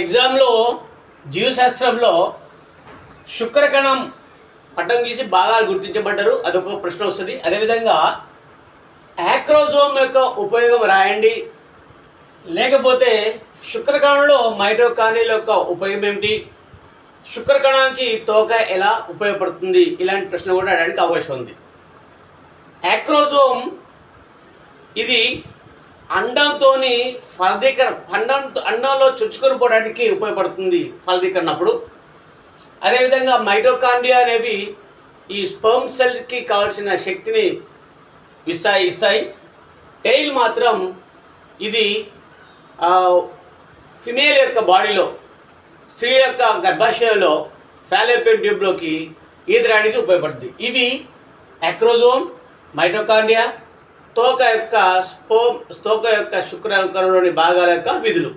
ఎగ్జామ్లో జీవశాస్త్రంలో శుక్రకణం పట్టం గీసి భాగాలు గుర్తించబడ్డారు. అదొక ప్రశ్న వస్తుంది. అదేవిధంగా యాక్రోజోమ్ యొక్క ఉపయోగం రాయండి. లేకపోతే శుక్రకణంలో మైటోకానిల్ యొక్క ఉపయోగం ఏమిటి? శుక్రకణానికి తోక ఎలా ఉపయోగపడుతుంది? ఇలాంటి ప్రశ్న కూడా అడగడానికి అవకాశం ఉంది. యాక్రోజోమ్ ఇది అండంతోని ఫలదీకరణ అండం అండంలో చొచ్చుకొని పోవడానికి ఉపయోగపడుతుంది ఫలదీకరణ అప్పుడు అదేవిధంగా మైటోకాండియా అనేవి ఈ స్పర్మ్ సెల్కి కావాల్సిన శక్తిని ఇస్తాయి ఇస్తాయి. టెయిల్ మాత్రం ఇది ఫిమేల్ యొక్క బాడీలో స్త్రీ యొక్క గర్భాశయంలో ఫాలోపియన్ ట్యూబ్లోకి ఈదరానికి ఉపయోగపడుతుంది. ఇవి అక్రోజోమ్ మైటోకాండియా తోక యొక్క స్పోమ్ తోక యొక్క శుక్రకణంలోని భాగాల యొక్క విధులు.